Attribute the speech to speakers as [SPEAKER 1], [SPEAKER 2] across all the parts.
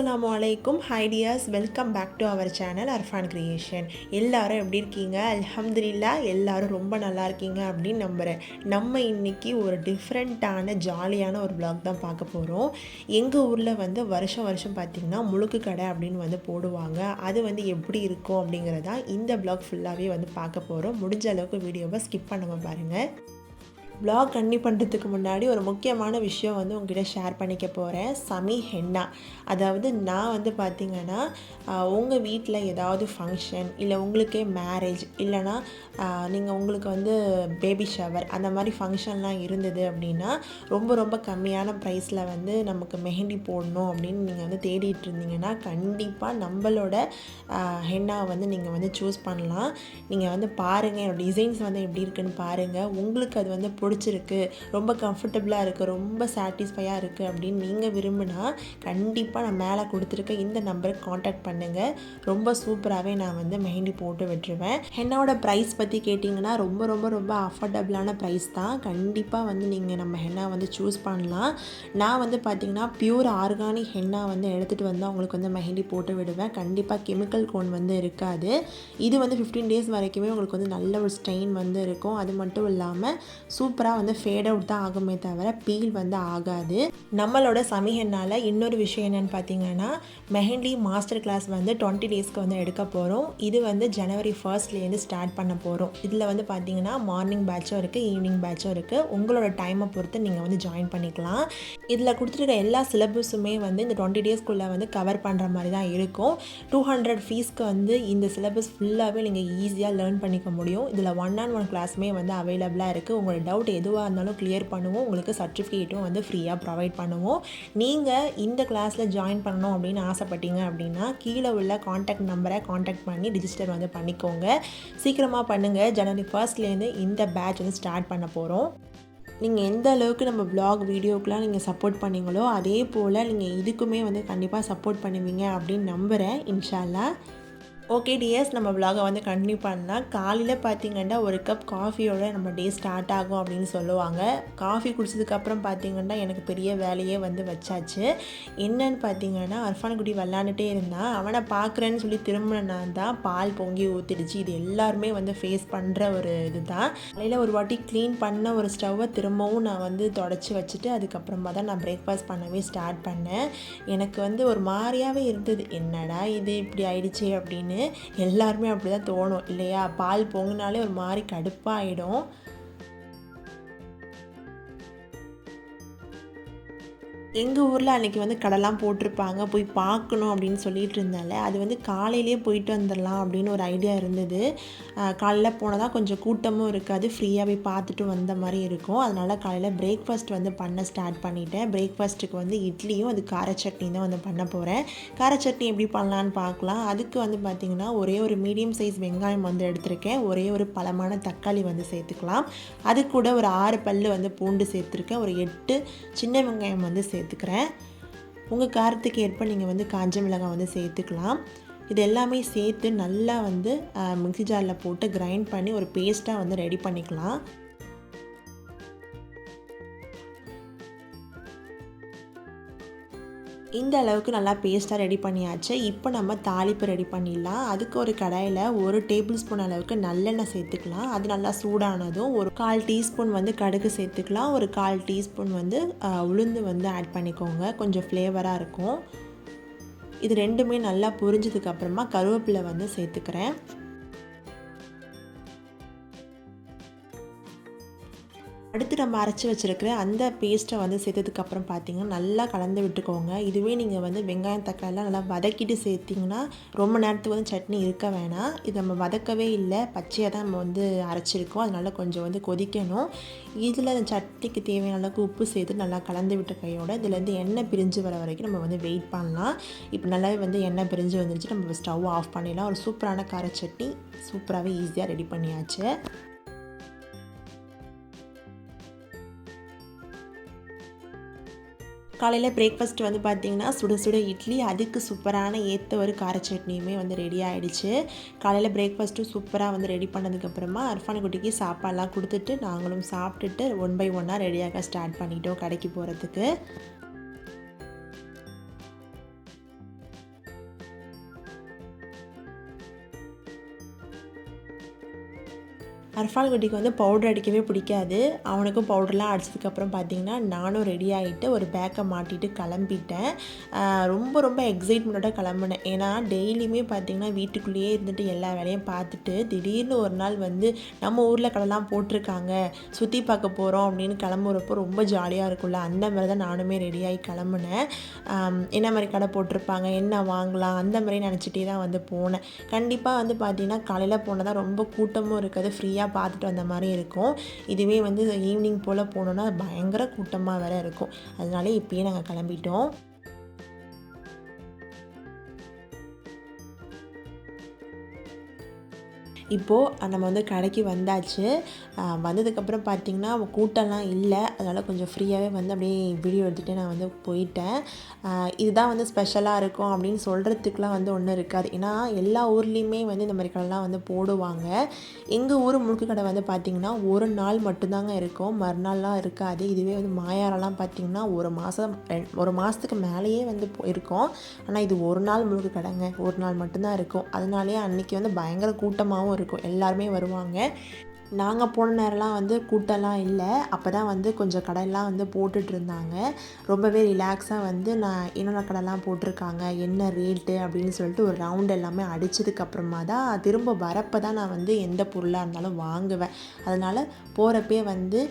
[SPEAKER 1] அஸ்லாம் வலைக்கும் hi dears welcome back to our channel Arfan creation எல்லாரும் எப்படி இருக்கீங்க? அல்ஹம்துலில்லா எல்லாரும் ரொம்ப நல்லா இருக்கீங்க அப்படின்னு நம்புகிறேன் நம்ம இன்னைக்கு ஒரு டிஃப்ரெண்ட்டான ஜாலியான ஒரு vlog தான் பார்க்க போகிறோம் எங்கள் ஊரில் வந்து வருஷம் வருஷம் பார்த்திங்கன்னா முழுக்கு கடை அப்படின்னு வந்து போடுவாங்க. அது வந்து எப்படி இருக்கும் அப்படிங்கிறதான் இந்த vlog ஃபுல்லாகவே வந்து பார்க்க போகிறோம் முடிஞ்ச அளவுக்கு வீடியோவை ஸ்கிப் பண்ணாமல் பாருங்கள் ப்ளாக் கன்னி பண்ணுறதுக்கு முன்னாடி ஒரு முக்கியமான விஷயம் வந்து உங்ககிட்ட ஷேர் பண்ணிக்க போகிறேன் சமி ஹென்னா. அதாவது நான் வந்து பார்த்திங்கன்னா உங்கள் வீட்டில் ஏதாவது ஃபங்க்ஷன் இல்லை உங்களுக்கே மேரேஜ் இல்லைனா நீங்கள் உங்களுக்கு வந்து பேபி ஷவர் அந்த மாதிரி ஃபங்க்ஷன்லாம் இருந்தது அப்படின்னா ரொம்ப ரொம்ப கம்மியான ப்ரைஸில் வந்து நமக்கு மெஹந்தி போடணும் அப்படின்னு நீங்கள் வந்து தேடிட்டு இருந்தீங்கன்னா கண்டிப்பாக நம்மளோட ஹென்னா வந்து நீங்கள் வந்து சூஸ் பண்ணலாம். நீங்கள் வந்து பாருங்கள் என்னோடய டிசைன்ஸ் வந்து எப்படி இருக்குன்னு பாருங்கள் உங்களுக்கு அது வந்து பிடிச்சிருக்கு ரொம்ப கம்ஃபர்டபுளாக இருக்குது ரொம்ப சாட்டிஸ்ஃபையாக இருக்குது அப்படின்னு நீங்கள் விரும்பினா கண்டிப்பாக நான் மேலே கொடுத்துருக்க இந்த நம்பருக்கு காண்டாக்ட் பண்ணுங்கள் ரொம்ப சூப்பராகவே நான் வந்து மெஹந்தி போட்டு விட்டுருவேன். ஹென்னாவோட ப்ரைஸ் பற்றி கேட்டிங்கன்னா ரொம்ப ரொம்ப ரொம்ப அஃபோர்டபுளான ப்ரைஸ் தான். கண்டிப்பாக வந்து நீங்கள் நம்ம ஹென்னா வந்து சூஸ் பண்ணலாம். நான் வந்து பார்த்திங்கன்னா பியூர் ஆர்கானிக் ஹென்னா வந்து எடுத்துகிட்டு வந்து அவங்களுக்கு வந்து மெஹந்தி போட்டு விடுவேன். கண்டிப்பாக கெமிக்கல் கோன் வந்து இருக்காது. இது வந்து ஃபிஃப்டீன் டேஸ் வரைக்குமே உங்களுக்கு வந்து நல்ல ஒரு ஸ்ட்ரெயின் வந்து இருக்கும். அது மட்டும் இல்லாமல் சூப்பராக வந்து ஃபேட் அவுட் தான் ஆகுமே தவிர பீல் வந்து ஆகாது. நம்மளோட சமீகனால் இன்னொரு விஷயம் என்னென்னு பார்த்தீங்கன்னா மெஹந்தி மாஸ்டர் கிளாஸ் வந்து டுவெண்ட்டி டேஸ்க்கு வந்து எடுக்க போகிறோம் இது வந்து ஜனவரி ஃபர்ஸ்ட்லேருந்து ஸ்டார்ட் பண்ண போகிறோம் இதில் வந்து பார்த்தீங்கன்னா மார்னிங் பேட்சும் இருக்குது ஈவினிங் பேட்சும் இருக்குது உங்களோட டைமை பொறுத்து நீங்கள் வந்து ஜாயின் பண்ணிக்கலாம். இதில் கொடுத்துருக்க எல்லா சிலபஸுமே வந்து இந்த டுவெண்ட்டி டேஸ்க்குள்ளே வந்து கவர் பண்ணுற மாதிரி தான் இருக்கும். டூ ஹண்ட்ரட் ஃபீஸ்க்கு வந்து இந்த சிலபஸ் ஃபுல்லாகவே நீங்கள் ஈஸியாக லேர்ன் பண்ணிக்க முடியும். இதில் ஒன் ஆன் ஒன் கிளாஸுமே வந்து அவைலபிளாக இருக்குது உங்களோட டவுட் எதுவாக இருந்தாலும் கிளியர் பண்ணுவோம். உங்களுக்கு சர்டிஃபிகேட்டும் வந்து ஃப்ரீயாக ப்ரொவைட் பண்ணுவோம். நீங்கள் இந்த கிளாஸில் ஜாயின் பண்ணணும் அப்படின்னு ஆசைப்பட்டீங்க அப்படின்னா கீழே உள்ள காண்டாக்ட் நம்பரை காண்டாக்ட் பண்ணி ரிஜிஸ்டர் வந்து பண்ணிக்கோங்க. சீக்கிரமாக பண்ணுங்கள் ஜனவரி ஃபர்ஸ்ட்லேருந்து இந்த பேட்ச் வந்து ஸ்டார்ட் பண்ண போகிறோம் நீங்கள் எந்த அளவுக்கு நம்ம ப்ளாக் வீடியோக்கெலாம் நீங்கள் சப்போர்ட் பண்ணீங்களோ அதே போல் நீங்கள் இதுக்குமே வந்து கண்டிப்பாக சப்போர்ட் பண்ணுவீங்க அப்படின்னு நம்புகிறேன் இன்ஷால்லா. ஓகே டிஎஸ் நம்ம விலாகை வந்து கண்டினியூ பண்ணலாம். காலையில் பார்த்தீங்கன்னா ஒரு கப் காஃபியோட நம்ம டே ஸ்டார்ட் ஆகும் அப்படின்னு சொல்லுவாங்க. காஃபி குடிச்சதுக்கப்புறம் பார்த்தீங்கன்னா எனக்கு பெரிய வேலையே வந்து வச்சாச்சு. என்னன்னு பார்த்தீங்கன்னா அர்ஃபான்குடி விளாண்டுட்டே இருந்தான். அவனை பார்க்குறேன்னு சொல்லி திரும்பின தான் பால் பொங்கி ஊற்றிடுச்சு இது எல்லாருமே வந்து ஃபேஸ் பண்ணுற ஒரு இதுதான். காலையில் ஒரு வாட்டி க்ளீன் பண்ண ஒரு ஸ்டவ்வை திரும்பவும் நான் வந்து தொடச்சி வச்சுட்டு அதுக்கப்புறமா தான் நான் பிரேக்ஃபாஸ்ட் பண்ணவே ஸ்டார்ட் பண்ணேன். எனக்கு வந்து ஒரு மாதிரியாகவே இருந்தது. என்னடா இது இப்படி ஆயிடுச்சு அப்படின்னு எல்லாருமே அப்படி தான் தோணும். இல்லையா? பால் பொங்கினாலே ஒரு மாதிரி கடுப்பாகிடும் எங்கள் ஊரில் அன்றைக்கி வந்து கடைலாம் போட்டிருப்பாங்க. போய் பார்க்கணும் அப்படின்னு சொல்லிட்டு இருந்தால அது வந்து காலையிலேயே போயிட்டு வந்துடலாம் அப்படின்னு ஒரு ஐடியா இருந்தது. காலையில் போனால் தான் கொஞ்சம் கூட்டமும் இருக்காது. ஃப்ரீயாக போய் பார்த்துட்டு வந்த மாதிரி இருக்கும். அதனால் காலையில் பிரேக்ஃபாஸ்ட் வந்து பண்ண ஸ்டார்ட் பண்ணிட்டேன். பிரேக்ஃபாஸ்ட்டுக்கு வந்து இட்லியும் அது கார சட்னி தான் வந்து பண்ண போகிறேன் கார சட்னி எப்படி பண்ணலான்னு பார்க்கலாம். அதுக்கு வந்து பார்த்திங்கன்னா ஒரே ஒரு மீடியம் சைஸ் வெங்காயம் வந்து எடுத்திருக்கேன். ஒரே ஒரு பழமான தக்காளி வந்து சேர்த்துக்கலாம். அது கூட ஒரு ஆறு பல் வந்து பூண்டு சேர்த்துருக்கேன். ஒரு எட்டு சின்ன வெங்காயம் வந்து சேர்த்துக்கிறேன். உங்கள் காரத்துக்கு ஏற்ப நீங்கள் வந்து காஞ்ச மிளகாய் வந்து சேர்த்துக்கலாம். இது எல்லாமே சேர்த்து நல்லா வந்து மிக்ஸி ஜாரில் போட்டு கிரைண்ட் பண்ணி ஒரு பேஸ்ட்டாக வந்து ரெடி பண்ணிக்கலாம். இந்த அளவுக்கு நல்லா பேஸ்ட்டாக ரெடி பண்ணியாச்சு. இப்போ நம்ம தாளிப்பு ரெடி பண்ணிடலாம். அதுக்கு ஒரு கடாயில் ஒரு டேபிள் ஸ்பூன் அளவுக்கு நல்லெண்ணெய் சேர்த்துக்கலாம். அது நல்லா சூடானதும் ஒரு கால் டீஸ்பூன் வந்து கடுகு சேர்த்துக்கலாம். ஒரு கால் டீஸ்பூன் வந்து உளுந்து வந்து ஆட் பண்ணிக்கோங்க. கொஞ்சம் ஃப்ளேவராக இருக்கும். இது ரெண்டுமே நல்லா பொரிஞ்சதுக்கு அப்புறமா கருவேப்பிலை வந்து சேர்த்துக்கிறேன். அடுத்து நம்ம அரைச்சி வச்சிருக்கிற அந்த பேஸ்ட்டை வந்து சேர்த்ததுக்கப்புறம் பார்த்தீங்கன்னா நல்லா கலந்து விட்டுக்கோங்க. இதுவே நீங்கள் வந்து வெங்காயம் தக்காளிலாம் நல்லா வதக்கிட்டு சேர்த்திங்கன்னா ரொம்ப நேரத்துக்கு வந்து சட்னி இருக்க வேணாம். இது நம்ம வதக்கவே இல்லை. பச்சையாக தான் நம்ம வந்து அரைச்சிருக்கோம். அதனால கொஞ்சம் வந்து கொதிக்கணும். இதில் அந்த சட்னிக்கு தேவையான அளவுக்கு உப்பு சேர்த்து நல்லா கலந்து விட்ட கையோட இதுலேருந்து எண்ணெய் பிரிஞ்சு வர வரைக்கும் நம்ம வந்து வெயிட் பண்ணலாம். இப்போ நல்லாவே வந்து எண்ணெய் பிரிஞ்சு வந்துருச்சு. நம்ம ஸ்டவ் ஆஃப் பண்ணிடலாம். ஒரு சூப்பரான கார சட்னி சூப்பராகவே ஈஸியாக ரெடி பண்ணியாச்சு. காலையில் பிரேக்ஃபாஸ்ட் வந்து பார்த்திங்கன்னா சுட சுட இட்லி அதுக்கு சூப்பரான ஏற்ற ஒரு கார சட்னியுமே வந்து ரெடி ஆகிடுச்சு காலையில் பிரேக்ஃபாஸ்ட்டும் சூப்பராக வந்து ரெடி பண்ணதுக்கப்புறமா அர்ஃபான குட்டிக்கு சாப்பாடெலாம் கொடுத்துட்டு நாங்களும் சாப்பிட்டுட்டு ஒன் பை ஒன்னாக ரெடியாக ஸ்டார்ட் பண்ணிட்டோம் கடைக்கு போகிறதுக்கு அர்ஃபான் குட்டிக்கு வந்து பவுடர் அடிக்கவே பிடிக்காது. அவனுக்கும் பவுடர்லாம் அடிச்சதுக்கப்புறம் பார்த்தீங்கன்னா நானும் ரெடி ஆகிட்டு ஒரு பேக்கை மாட்டிட்டு கிளம்பிட்டேன். ரொம்ப ரொம்ப எக்ஸைட்மெண்ட்டோட கிளம்புனேன். ஏன்னா டெய்லியுமே பார்த்தீங்கன்னா வீட்டுக்குள்ளேயே இருந்துட்டு எல்லா வேலையும் பார்த்துட்டு திடீர்னு ஒரு நாள் வந்து நம்ம ஊரில் கடைலாம் போட்டிருக்காங்க. சுற்றி பார்க்க போகிறோம் அப்படின்னு கிளம்புறப்போ ரொம்ப ஜாலியாக இருக்கும்ல. அந்த மாதிரி தான் நானுமே ரெடியாகி கிளம்புனேன். என்ன மாதிரி கடை போட்டிருப்பாங்க என்ன வாங்கலாம் அந்த மாதிரி நினச்சிட்டே தான் வந்து போனேன். கண்டிப்பாக வந்து பார்த்திங்கன்னா காலையில் போனால் தான் ரொம்ப கூட்டமும் இருக்காது. ஃப்ரீயாக பார்த்துட்டு வந்த மாதிரி இருக்கும். இதுவே வந்து ஈவினிங் போல் போனோன்னா பயங்கர கூட்டமாக வேறு இருக்கும். அதனால இப்போயே நாங்கள் கிளம்பிட்டோம். இப்போது நம்ம வந்து கடைக்கு வந்தாச்சு. வந்ததுக்கப்புறம் பார்த்திங்கன்னா கூட்டம்லாம் இல்லை. அதனால் கொஞ்சம் ஃப்ரீயாகவே வந்து அப்படியே வீடியோ எடுத்துகிட்டு நான் வந்து போயிட்டேன். இதுதான் வந்து ஸ்பெஷலாக இருக்கும் அப்படின்னு சொல்கிறதுக்குலாம் வந்து ஒன்றும் இருக்காது. ஏன்னா எல்லா ஊர்லேயுமே வந்து இந்த மாதிரி கடைலாம் வந்து போடுவாங்க. எங்கள் ஊர் முழுக்கு கடை வந்து பார்த்திங்கன்னா ஒரு நாள் மட்டும்தாங்க இருக்கும். மறுநாள்லாம் இருக்காது. இதுவே வந்து மாயாரெல்லாம் பார்த்திங்கன்னா ஒரு மாதம் ஒரு மாதத்துக்கு மேலேயே வந்து போ- இருக்கும். ஆனால் இது ஒரு நாள் முழுக்க கடைங்க. ஒரு நாள் மட்டும்தான் இருக்கும். அதனாலேயே அன்றைக்கி வந்து பயங்கர கூட்டமாகவும் இருக்கும். எல்லாருமே வருவாங்க. நாங்கள் போன நேரம்லாம் வந்து கூட்டம்லாம் இல்லை. அப்போ தான் வந்து கொஞ்சம் கடையெல்லாம் வந்து போட்டுட்டு இருந்தாங்க ரொம்பவே ரிலாக்ஸாக வந்து நான் என்னென்ன கடைலாம் போட்டிருக்காங்க என்ன ரேட்டு அப்படின்னு சொல்லிட்டு ஒரு ரவுண்ட் எல்லாமே அடித்ததுக்கப்புறமா தான் திரும்ப வரப்போ தான் நான் வந்து எந்த பொருளாக இருந்தாலும் வாங்குவேன். அதனால் போகிறப்பே வந்து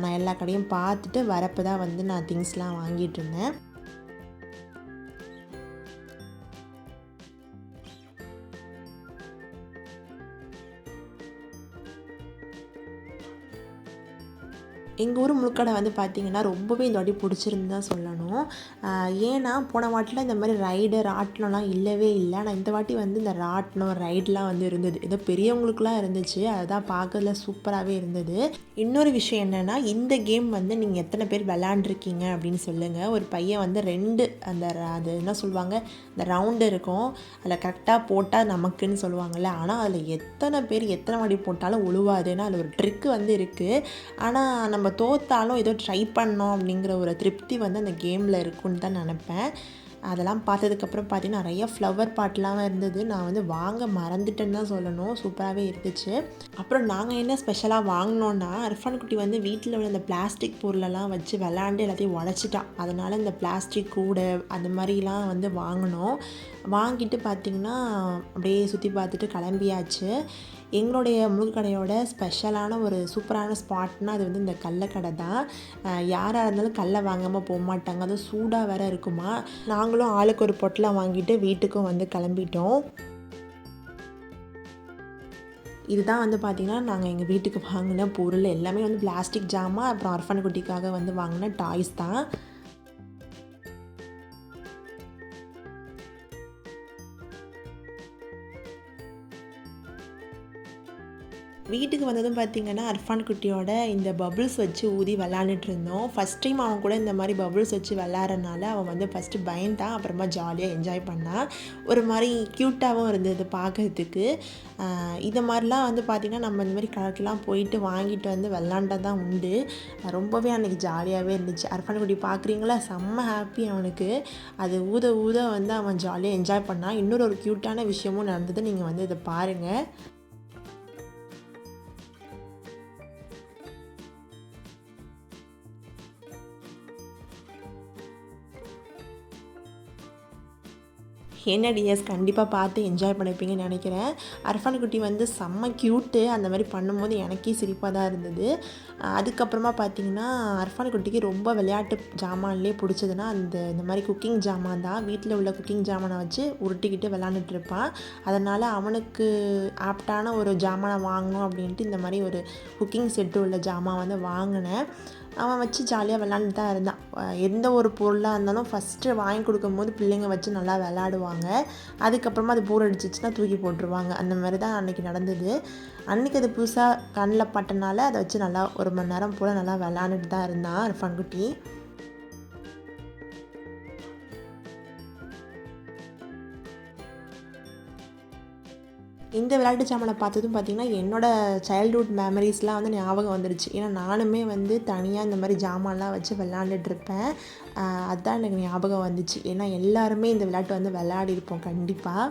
[SPEAKER 1] நான் எல்லா கடையும் பார்த்துட்டு வரப்போ தான் வந்து நான் திங்ஸ்லாம் வாங்கிட்டு இருந்தேன் எங்கள் ஊர் முழுக்கடை வந்து பார்த்திங்கன்னா ரொம்பவே இந்த வாட்டி பிடிச்சிருந்து தான் சொல்லணும். ஏன்னா போன வாட்டில் இந்த மாதிரி ரைடு ராட்டினம்லாம் இல்லவே இல்லை. ஆனால் இந்த வாட்டி வந்து இந்த ராட்டினம் ரைட்லாம் வந்து இருந்தது. ஏதோ பெரியவங்களுக்குலாம் இருந்துச்சு. அதுதான் பார்க்கறதுல சூப்பராகவே இருந்தது. இன்னொரு விஷயம் என்னென்னா இந்த கேம் வந்து நீங்கள் எத்தனை பேர் விளாண்டுருக்கீங்க அப்படின்னு சொல்லுங்கள் ஒரு பையன் வந்து ரெண்டு அந்த அது என்ன சொல்லுவாங்க? இந்த ரவுண்டு இருக்கும். அதில் கரெக்டாக போட்டால் நமக்குன்னு சொல்லுவாங்கள்ல ஆனால் அதில் எத்தனை பேர் எத்தனை வாட்டி போட்டாலும் உழுவாதுன்னா அதில் ஒரு ட்ரிக்கு வந்து இருக்குது ஆனால் நம்ம நம்ம தோத்தாலும் ஏதோ ட்ரை பண்ணோம் அப்படிங்கிற ஒரு திருப்தி வந்து அந்த கேமில் இருக்குன்னு தான் நினப்பேன். அதெல்லாம் பார்த்ததுக்கப்புறம் பார்த்தீங்கன்னா நிறைய ஃப்ளவர் பாட்லாம் இருந்தது. நான் வந்து வாங்க மறந்துட்டேன்னு தான் சொல்லணும். சூப்பராகவே இருந்துச்சு. அப்புறம் நாங்கள் என்ன ஸ்பெஷலாக வாங்கினோன்னா அர்ஃபான் குட்டி வந்து வீட்டில் உள்ள இந்த பிளாஸ்டிக் பொருளெல்லாம் வச்சு விளாண்டு எல்லாத்தையும் உடச்சிட்டான். அதனால் இந்த பிளாஸ்டிக் கூடை அந்த மாதிரிலாம் வந்து வாங்கினோம். வாங்கிட்டு பார்த்திங்கன்னா அப்படியே சுற்றி பார்த்துட்டு கிளம்பியாச்சு. எங்களுடைய முழுக்கடையோட ஸ்பெஷலான ஒரு சூப்பரான ஸ்பாட்னால் அது வந்து இந்த கடை தான். யாராக இருந்தாலும் கல்லை வாங்காமல் போக மாட்டாங்க. அதுவும் சூடாக வேற இருக்குமா? நாங்களும் ஆளுக்கு ஒரு பொட்டலம் வாங்கிட்டு வீட்டுக்கும் வந்து கிளம்பிட்டோம். இதுதான் வந்து பார்த்திங்கன்னா நாங்கள் எங்கள் வீட்டுக்கு வாங்கின பொருள். எல்லாமே வந்து பிளாஸ்டிக் ஜாமான் அப்புறம் அர்ஃபன் குட்டிக்காக வந்து வாங்கின டாய்ஸ் தான். வீட்டுக்கு வந்ததும் பார்த்தீங்கன்னா அர்ஃபான் குட்டியோட இந்த பபுள்ஸ் வச்சு ஊதி விளாண்டுட்டு இருந்தோம். ஃபஸ்ட் டைம் அவன் கூட இந்த மாதிரி பபுள்ஸ் வச்சு விளாட்றனால அவன் வந்து ஃபஸ்ட்டு பயந்தான் அப்புறமா ஜாலியாக என்ஜாய் பண்ணான். ஒரு மாதிரி க்யூட்டாகவும் இருந்தது பார்க்கறதுக்கு. இதை மாதிரிலாம் வந்து பார்த்திங்கன்னா நம்ம இந்த மாதிரி கடைக்கெலாம் போயிட்டு வாங்கிட்டு வந்து விளாண்ட தான் உண்டு. ரொம்பவே அன்றைக்கி ஜாலியாகவே இருந்துச்சு. அர்ஃபான் குட்டி பார்க்குறீங்களா? செம்ம ஹாப்பி அவனுக்கு. அது ஊத ஊத வந்து அவன் ஜாலியாக என்ஜாய் பண்ணான். இன்னொரு ஒரு க்யூட்டான விஷயமும் நடந்தது. நீங்கள் வந்து இதை பாருங்கள் என்ன டிஎஸ் கண்டிப்பாக பார்த்து என்ஜாய் பண்ணிப்பீங்கன்னு நினைக்கிறேன். அர்ஃபான் குட்டி வந்து செம்ம க்யூட்டு அந்த மாதிரி பண்ணும்போது எனக்கே சிரிப்பாக தான் இருந்தது. அதுக்கப்புறமா பார்த்தீங்கன்னா அர்ஃபான் குட்டிக்கு ரொம்ப விளையாட்டு ஜாமான்லேயே பிடிச்சதுன்னா அந்த இந்த மாதிரி குக்கிங் ஜாமான் தான். வீட்டில் உள்ள குக்கிங் ஜாமானை வச்சு உருட்டிக்கிட்டு விளாண்டுட்டு இருப்பான். அதனால் அவனுக்கு ஆப்டான ஒரு ஜாமானை வாங்கணும் அப்படின்ட்டு இந்த மாதிரி ஒரு குக்கிங் செட்டு உள்ள ஜாமான் வந்து வாங்கினேன். அவன் வச்சு ஜாலியாக விளாண்டுட்டு தான் இருந்தான் எந்த ஒரு பொருளாக இருந்தாலும் ஃபஸ்ட்டு வாங்கி கொடுக்கும்போது பிள்ளைங்க வச்சு நல்லா விளாடுவாங்க. அதுக்கப்புறமா அது போர் அடிச்சிச்சுன்னா தூக்கி போட்டுருவாங்க. அந்த மாதிரி தான் அன்றைக்கி நடந்தது. அன்றைக்கி அது புதுசாக கண்ணில் பட்டனால அதை வச்சு நல்லா ஒரு மணி நேரம் போல் நல்லா விளாண்டுட்டு தான் இருந்தான் ஃபங்குட்டி குட்டி. இந்த விளையாட்டு சாமானை பார்த்ததும் பார்த்திங்கன்னா என்னோடய சைல்ட்ஹுட் மெமரிஸ்லாம் வந்து ஞாபகம் வந்துடுச்சு ஏன்னா நானுமே வந்து தனியாக இந்த மாதிரி ஜாமான்லாம் வச்சு விளாண்டுட்ருப்பேன் அதுதான் எனக்கு ஞாபகம் வந்துச்சு. ஏன்னா எல்லாருமே இந்த விளையாட்டு வந்து விளையாடிருப்போம். கண்டிப்பாக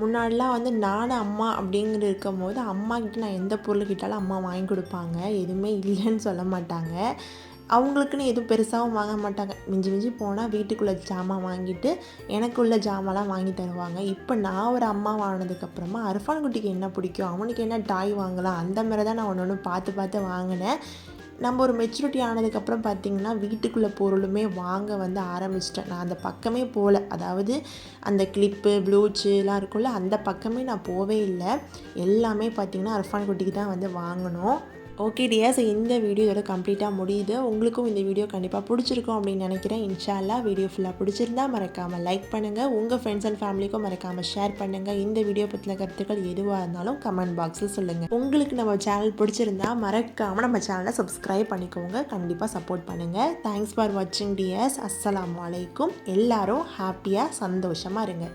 [SPEAKER 1] முன்னாடிலாம் வந்து நானும் அம்மா அப்படிங்கிற இருக்கும் போது அம்மா கிட்ட நான் எந்த பொருள் கேட்டாலும் அம்மா வாங்கி கொடுப்பாங்க. எதுவுமே இல்லைன்னு சொல்ல மாட்டாங்க. அவங்களுக்குன்னு எதுவும் பெருசாகவும் வாங்க மாட்டாங்க. மிஞ்சி மிஞ்சி போனால் வீட்டுக்குள்ளே ஜாமான் வாங்கிட்டு எனக்குள்ள ஜாமான்லாம் வாங்கி தருவாங்க. இப்போ நான் ஒரு அம்மா வாங்கினதுக்கப்புறமா அர்ஃபான் குட்டிக்கு என்ன பிடிக்கும்? அவனுக்கு என்ன டாய் வாங்கலாம்? அந்த மாதிரி தான் நான் ஒன்று ஒன்று பார்த்து பார்த்து வாங்கினேன். நம்ம ஒரு மெச்சூரிட்டி ஆனதுக்கப்புறம் பார்த்திங்கன்னா வீட்டுக்குள்ளே பொருளுமே வாங்க வந்து ஆரம்பிச்சிட்டேன். நான் அந்த பக்கமே போகல. அதாவது அந்த கிளிப்பு ப்ளூச்சுலாம் இருக்கும்ல அந்த பக்கமே நான் போவே இல்லை. எல்லாமே பார்த்திங்கன்னா அர்ஃபான் குட்டிக்கு தான் வந்து வாங்கணும். ஓகே டியர்ஸ் இந்த வீடியோ இதோட கம்ப்ளீட்டாக முடியுது. உங்களுக்கும் இந்த வீடியோ கண்டிப்பாக பிடிச்சிருக்கும் அப்படின்னு நினைக்கிறேன். இன்ஷால்லா வீடியோ ஃபுல்லாக பிடிச்சிருந்தா மறக்காமல் லைக் பண்ணுங்கள் உங்கள் ஃப்ரெண்ட்ஸ் அண்ட் ஃபேமிலிக்கும் மறக்காமல் ஷேர் பண்ணுங்கள் இந்த வீடியோ பற்றின கருத்துக்கள் எதுவாக இருந்தாலும் கமெண்ட் பாக்ஸில் சொல்லுங்கள் உங்களுக்கு நம்ம சேனல் பிடிச்சிருந்தா மறக்காமல் நம்ம சேனலை சப்ஸ்கிரைப் பண்ணிக்கோங்க. கண்டிப்பாக சப்போர்ட் பண்ணுங்கள் தேங்க்ஸ் ஃபார் வாட்சிங் டியர்ஸ் அஸ்ஸலாமு அலைக்கும் எல்லாரும் ஹாப்பியாக சந்தோஷமாக இருங்க.